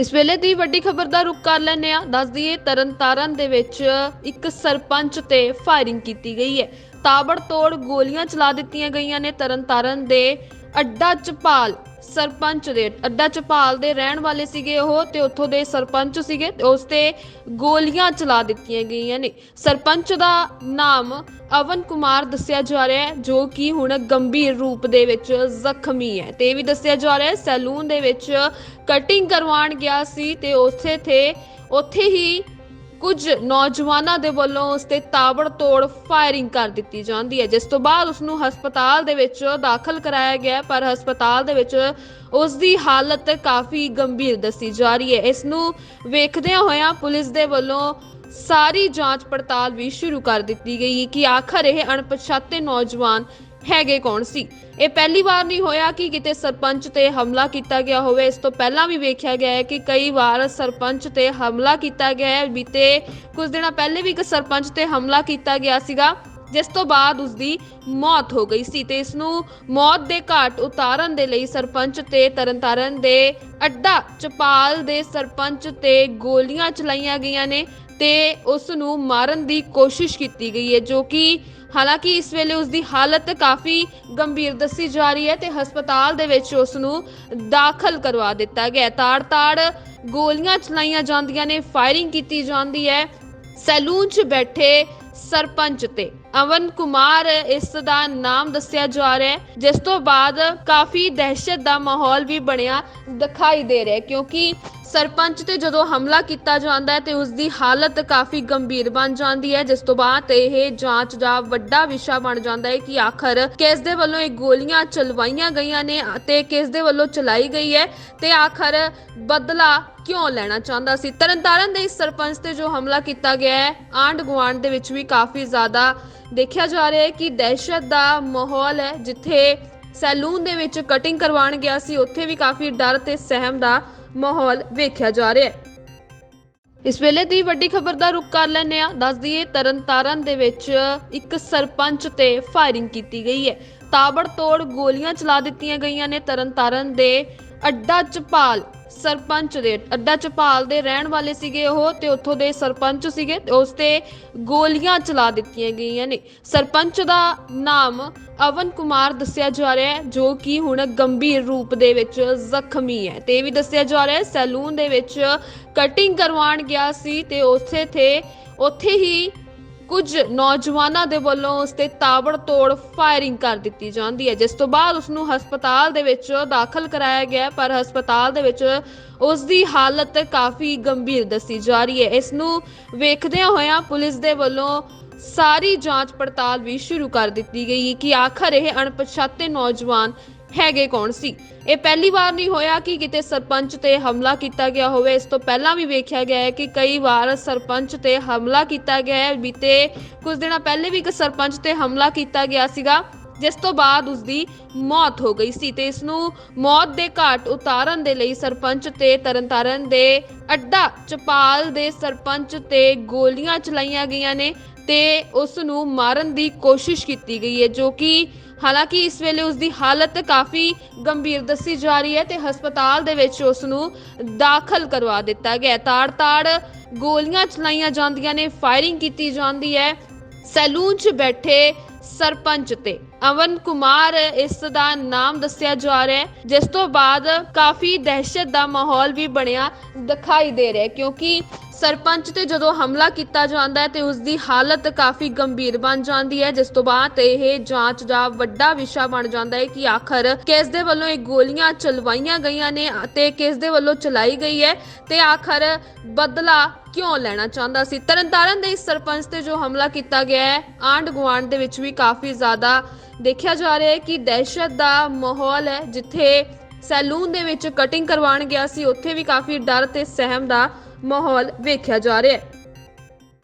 ਇਸ ਵੇਲੇ ਦੀ ਵੱਡੀ ਖਬਰ ਦਾ ਰੁਕ ਕਰ ਲੈਂਦੇ ਆ ਦੱਸ ਦਈਏ ਤਰਨਤਾਰਨ ਦੇ ਵਿੱਚ ਇੱਕ ਸਰਪੰਚ ਤੇ ਫਾਇਰਿੰਗ ਕੀਤੀ ਗਈ ਹੈ। ਤਾਬੜਤੋੜ ਗੋਲੀਆਂ ਚਲਾ ਦਿੱਤੀਆਂ ਗਈਆਂ ਨੇ ਤਰਨਤਾਰਨ ਦੇ ਅੱਡਾ ਚਪਾਲ ਸਰਪੰਚ ਦੇ। ਅੱਡਾ ਚਪਾਲ ਦੇ ਰਹਿਣ ਵਾਲੇ ਸੀਗੇ ਉਹ ਤੇ ਉੱਥੋਂ ਦੇ ਸਰਪੰਚ ਸੀਗੇ ਤੇ ਉਸ ਤੇ ਗੋਲੀਆਂ ਚਲਾ ਦਿੱਤੀਆਂ ਗਈਆਂ ਨੇ। ਸਰਪੰਚ ਦਾ ਨਾਮ ਅਵਨ ਕੁਮਾਰ ਦੱਸਿਆ ਜਾ ਰਿਹਾ ਹੈ, ਜੋ ਕਿ ਹੁਣ ਗੰਭੀਰ ਰੂਪ ਦੇ ਵਿੱਚ ਜ਼ਖਮੀ ਹੈ। ਤੇ ਇਹ ਵੀ ਦੱਸਿਆ ਜਾ ਰਿਹਾ ਹੈ, ਸੈਲੂਨ ਦੇ ਵਿੱਚ ਕਟਿੰਗ ਕਰਵਾਉਣ ਗਿਆ ਸੀ ਤੇ ਉਸੇ ਥੇ ਉੱਥੇ ਹੀ ਕੁਝ ਨੌਜਵਾਨਾਂ ਦੇ ਵੱਲੋਂ ਉਸ ਤੇ ਤਾਬੜਤੋੜ ਫਾਇਰਿੰਗ ਕਰ ਦਿੱਤੀ ਜਾਂਦੀ ਹੈ, ਜਿਸ ਤੋਂ ਬਾਅਦ ਉਸ ਨੂੰ ਹਸਪਤਾਲ ਦੇ ਵਿੱਚ ਦਾਖਲ ਕਰਾਇਆ ਗਿਆ ਪਰ ਹਸਪਤਾਲ ਦੇ ਵਿੱਚ ਉਸ ਦੀ ਹਾਲਤ ਕਾਫੀ ਗੰਭੀਰ ਦੱਸੀ ਜਾ ਰਹੀ ਹੈ। ਇਸ ਨੂੰ ਵੇਖਦਿਆਂ ਹੋਇਆਂ ਪੁਲਿਸ ਦੇ ਵੱਲੋਂ ਸਾਰੀ ਜਾਂਚ ਪੜਤਾਲ ਵੀ ਸ਼ੁਰੂ ਕਰ ਦਿੱਤੀ ਗਈ ਹੈ ਕਿ ਆਖਰ ਇਹ ਅਣਪਛਾਤੇ ਨੌਜਵਾਨ ਹੈਗੇ ਕੌਣ ਸੀ? ਇਹ ਪਹਿਲੀ ਵਾਰ ਨਹੀਂ ਹੋਇਆ ਕਿ ਕਿਤੇ ਸਰਪੰਚ ਤੇ ਹਮਲਾ ਕੀਤਾ ਗਿਆ ਹੋਵੇ। ਇਸ ਤੋਂ ਪਹਿਲਾਂ ਵੀ ਵੇਖਿਆ ਗਿਆ ਹੈ ਕਿ ਕਈ ਵਾਰ ਸਰਪੰਚ ਤੇ ਹਮਲਾ ਕੀਤਾ ਗਿਆ ਹੈ। ਬੀਤੇ ਕੁਝ ਦਿਨਾਂ ਪਹਿਲੇ ਵੀ ਇੱਕ ਸਰਪੰਚ ਤੇ ਹਮਲਾ ਕੀਤਾ ਗਿਆ ਸੀਗਾ। ਜਿਸ ਤੋਂ ਬਾਅਦ ਉਸ ਦੀ ਮੌਤ ਹੋ ਗਈ ਸੀ ਤੇ ਇਸ ਨੂੰ ਮੌਤ ਦੇ ਘਾਟ ਉਤਾਰਨ ਦੇ ਲਈ ਸਰਪੰਚ ਤੇ ਤਰਨਤਾਰਨ ਦੇ ਅੱਡਾ ਚਪਾਲ ਦੇ ਸਰਪੰਚ ਤੇ ਗੋਲੀਆਂ ਚਲਾਈਆਂ ਗਈਆਂ ਨੇ ਤੇ ਉਸ ਨੂੰ ਮਾਰਨ ਦੀ ਕੋਸ਼ਿਸ਼ ਕੀਤੀ ਗਈ ਹੈ, ਜੋ ਕਿ ਹਾਲਾਂਕਿ ਇਸ ਵੇਲੇ ਉਸ ਦੀ ਹਾਲਤ ਕਾਫੀ ਗੰਭੀਰ ਦੱਸੀ ਜਾ ਰਹੀ ਹੈ ਤੇ ਹਸਪਤਾਲ ਦੇ ਵਿੱਚ ਉਸ ਨੂੰ ਦਾਖਲ ਕਰਵਾ ਦਿੱਤਾ ਗਿਆ ਤਾੜ-ਤਾੜ ਗੋਲੀਆਂ ਚਲਾਈਆਂ ਜਾਂਦੀਆਂ ਨੇ, ਫਾਇਰਿੰਗ ਕੀਤੀ ਜਾਂਦੀ ਹੈ। ਸੈਲੂਨ 'ਚ ਬੈਠੇ ਸਰਪੰਚ ਤੇ। ਅਵਨ ਕੁਮਾਰ ਇਸ ਦਾ ਨਾਮ ਦੱਸਿਆ ਜਾ ਰਿਹਾ ਹੈ, ਜਿਸ ਤੋਂ ਬਾਅਦ ਕਾਫੀ ਦਹਿਸ਼ਤ ਦਾ ਮਾਹੌਲ ਵੀ ਬਣਿਆ ਦਿਖਾਈ ਦੇ ਰਿਹਾ ਕਿਉਂਕਿ ਸਰਪੰਚ ਤੇ ਜਦੋਂ ਹਮਲਾ ਕੀਤਾ ਜਾਂਦਾ ਹੈ ਤੇ ਉਸ ਦੀ ਹਾਲਤ ਕਾਫੀ ਗੰਭੀਰ ਬਣ ਜਾਂਦੀ ਹੈ। ਜਿਸ ਤੋਂ ਬਾਅਦ ਇਹ ਜਾਂਚ ਦਾ ਵੱਡਾ ਵਿਸ਼ਾ ਬਣ ਜਾਂਦਾ ਹੈ ਕਿ ਆਖਰ ਕਿਸ ਦੇ ਵੱਲੋਂ ਇਹ ਗੋਲੀਆਂ ਚਲਵਾਈਆਂ ਗਈਆਂ ਨੇ ਅਤੇ ਕਿਸ ਦੇ ਵੱਲੋਂ ਚਲਾਈ ਗਈ ਹੈ ਤੇ ਆਖਰ ਬਦਲਾ ਕਿਉਂ ਲੈਣਾ ਚਾਹੁੰਦਾ ਸੀ? ਤਰਨਤਾਰਨ ਦੇ ਇਸ ਸਰਪੰਚ ਤੇ ਜੋ ਹਮਲਾ ਕੀਤਾ ਗਿਆ ਹੈ ਆਂਡ ਗੁਆਂਢ ਦੇ ਵਿੱਚ ਵੀ ਕਾਫੀ ਜ਼ਿਆਦਾ ਦੇਖਿਆ ਜਾ ਰਿਹਾ ਹੈ ਕਿ ਦਹਿਸ਼ਤ ਦਾ ਮਾਹੌਲ ਹੈ। ਜਿੱਥੇ ਸੈਲੂਨ ਦੇ ਵਿੱਚ ਕਟਿੰਗ ਕਰਵਾਉਣ ਗਿਆ ਸੀ, ਉੱਥੇ ਵੀ ਕਾਫੀ ਡਰ ਤੇ ਸਹਿਮ ਦਾ ਮਾਹੌਲ ਵੇਖਿਆ ਜਾ ਰਿਹਾ ਹੈ। ਇਸ ਵੇਲੇ ਦੀ ਵੱਡੀ ਖਬਰ ਦਾ ਰੁਕ ਕਰ ਲੈਂਦੇ ਆ ਦੱਸ ਦਈਏ ਤਰਨਤਾਰਨ ਦੇ ਵਿੱਚ ਇੱਕ ਸਰਪੰਚ ਤੇ ਫਾਇਰਿੰਗ ਕੀਤੀ ਗਈ ਹੈ। ਤਾਬੜਤੋੜ ਗੋਲੀਆਂ ਚਲਾ ਦਿੱਤੀਆਂ ਗਈਆਂ ਨੇ ਤਰਨਤਾਰਨ ਦੇ ਅੱਡਾ ਚਪਾਲ ਸਰਪੰਚ ਦੇ ਅੱਡਾ ਚਪਾਲ ਦੇ ਰਹਿਣ ਵਾਲੇ ਸੀਗੇ ਉਹ ਤੇ ਉੱਥੋਂ ਦੇ ਸਰਪੰਚ ਸੀਗੇ ਤੇ ਉਸ ਤੇ ਗੋਲੀਆਂ ਚਲਾ ਦਿੱਤੀਆਂ ਗਈਆਂ ਨੇ। ਸਰਪੰਚ ਦਾ ਨਾਮ ਅਵਨ ਕੁਮਾਰ ਦੱਸਿਆ ਜਾ ਰਿਹਾ ਹੈ, ਜੋ ਕਿ ਹੁਣ ਗੰਭੀਰ ਰੂਪ ਦੇ ਵਿੱਚ ਜ਼ਖਮੀ ਹੈ। ਤੇ ਇਹ ਵੀ ਦੱਸਿਆ ਜਾ ਰਿਹਾ ਹੈ, ਸੈਲੂਨ ਦੇ ਵਿੱਚ ਕਟਿੰਗ ਕਰਵਾਉਣ ਗਿਆ ਸੀ ਤੇ ਉਸੇ 'ਤੇ ਉੱਥੇ ਹੀ ਕੁਝ ਨੌਜਵਾਨਾਂ ਦੇ ਵੱਲੋਂ ਉਸ ਤੇ ਤਾਬੜਤੋੜ ਫਾਇਰਿੰਗ ਕਰ ਦਿੱਤੀ ਜਾਂਦੀ ਹੈ, ਜਿਸ ਤੋਂ ਬਾਅਦ ਉਸ ਨੂੰ ਹਸਪਤਾਲ ਦੇ ਵਿੱਚ ਦਾਖਲ ਕਰਾਇਆ ਗਿਆ ਪਰ ਹਸਪਤਾਲ ਦੇ ਵਿੱਚ ਉਸ ਦੀ ਹਾਲਤ ਕਾਫੀ ਗੰਭੀਰ ਦੱਸੀ ਜਾ ਰਹੀ ਹੈ। ਇਸ ਨੂੰ ਵੇਖਦਿਆਂ ਹੋਇਆਂ ਪੁਲਿਸ ਦੇ ਵੱਲੋਂ ਸਾਰੀ ਜਾਂਚ ਪੜਤਾਲ ਵੀ ਸ਼ੁਰੂ ਕਰ ਦਿੱਤੀ ਗਈ ਹੈ ਕਿ ਆਖਰ ਇਹ ਅਣਪਛਾਤੇ ਨੌਜਵਾਨ ਹੈਗੇ ਕੌਣ ਸੀ? ਇਹ ਪਹਿਲੀ ਵਾਰ ਨਹੀਂ ਹੋਇਆ ਕਿ ਕਿਤੇ ਸਰਪੰਚ ਤੇ ਹਮਲਾ ਕੀਤਾ ਗਿਆ ਹੋਵੇ। ਇਸ ਤੋਂ ਪਹਿਲਾਂ ਵੀ ਵੇਖਿਆ ਗਿਆ ਹੈ ਕਿ ਕਈ ਵਾਰ ਸਰਪੰਚ ਤੇ ਹਮਲਾ ਕੀਤਾ ਗਿਆ ਹੈ। ਬੀਤੇ ਕੁਝ ਦਿਨਾਂ ਪਹਿਲੇ ਵੀ ਇੱਕ ਸਰਪੰਚ ਤੇ ਹਮਲਾ ਕੀਤਾ ਗਿਆ ਸੀਗਾ, ਜਿਸ ਤੋਂ ਬਾਅਦ ਉਸ ਦੀ ਮੌਤ ਹੋ ਗਈ ਸੀ ਤੇ ਇਸ ਨੂੰ ਮੌਤ ਦੇ ਘਾਟ ਉਤਾਰਨ ਦੇ ਲਈ ਸਰਪੰਚ ਤੇ ਤਰਨਤਾਰਨ ਦੇ ਅੱਡਾ ਚਪਾਲ ਦੇ ਸਰਪੰਚ ਤੇ ਗੋਲੀਆਂ ਚਲਾਈਆਂ ਗਈਆਂ ਨੇ ਤੇ ਉਸ ਨੂੰ ਮਾਰਨ ਦੀ ਕੋਸ਼ਿਸ਼ ਕੀਤੀ ਗਈ ਹੈ, ਜੋ ਕਿ ਹਾਲਾਂਕਿ ਇਸ ਵੇਲੇ ਉਸ ਦੀ ਹਾਲਤ ਕਾਫੀ ਗੰਭੀਰ ਦੱਸੀ ਜਾ ਰਹੀ ਹੈ ਤੇ ਹਸਪਤਾਲ ਦੇ ਵਿੱਚ ਉਸ ਨੂੰ ਦਾਖਲ ਕਰਵਾ ਦਿੱਤਾ ਗਿਆ ਤਾੜ-ਤਾੜ ਗੋਲੀਆਂ ਚਲਾਈਆਂ ਜਾਂਦੀਆਂ ਨੇ ਫਾਇਰਿੰਗ ਕੀਤੀ ਜਾਂਦੀ ਹੈ। ਸੈਲੂਨ 'ਚ ਬੈਠੇ ਸਰਪੰਚ ਤੇ ਅਵਨ ਕੁਮਾਰ ਇਸ ਦਾ ਨਾਮ ਦੱਸਿਆ ਜਾ ਰਿਹਾ ਹੈ, ਜਿਸ ਤੋਂ ਬਾਅਦ ਕਾਫੀ ਦਹਿਸ਼ਤ ਦਾ ਮਾਹੌਲ ਵੀ ਬਣਿਆ ਦਿਖਾਈ ਦੇ ਰਿਹਾ ਕਿਉਂਕਿ ਸਰਪੰਚ ਤੇ ਜਦੋਂ ਹਮਲਾ ਕੀਤਾ ਜਾਂਦਾ ਹੈ ਤੇ ਉਸ ਦੀ ਹਾਲਤ ਕਾਫੀ ਗੰਭੀਰ ਬਣ ਜਾਂਦੀ ਹੈ, ਜਿਸ ਤੋਂ ਬਾਅਦ ਇਹ ਜਾਂਚ ਦਾ ਵੱਡਾ ਵਿਸ਼ਾ ਬਣ ਜਾਂਦਾ ਹੈ ਕਿ ਆਖਰ ਕਿਸ ਦੇ ਵੱਲੋਂ ਇਹ ਗੋਲੀਆਂ ਚਲਵਾਈਆਂ ਗਈਆਂ ਨੇ ਅਤੇ ਕਿਸ ਦੇ ਵੱਲੋਂ ਚਲਾਈ ਗਈ ਹੈ ਤੇ ਆਖਰ ਬਦਲਾ ਕਿਉਂ ਲੈਣਾ ਚਾਹੁੰਦਾ ਸੀ? ਤਰਨਤਾਰਨ ਦੇ ਇਸ ਸਰਪੰਚ ਤੇ ਜੋ ਹਮਲਾ ਕੀਤਾ ਗਿਆ ਹੈ ਆਂਡ ਗੁਆਂਢ ਦੇ ਵਿੱਚ ਵੀ ਕਾਫੀ ਜ਼ਿਆਦਾ ਦੇਖਿਆ ਜਾ ਰਿਹਾ ਹੈ ਕਿ ਦਹਿਸ਼ਤ ਦਾ ਮਾਹੌਲ ਹੈ, ਜਿੱਥੇ ਸੈਲੂਨ ਦੇ ਵਿੱਚ ਕਟਿੰਗ ਕਰਵਾਉਣ ਗਿਆ ਸੀ, ਉੱਥੇ ਵੀ ਕਾਫੀ ਡਰ ਤੇ ਸਹਿਮ ਦਾ ਮਾਹੌਲ ਵੇਖਿਆ ਜਾ ਰਿਹਾ ਹੈ।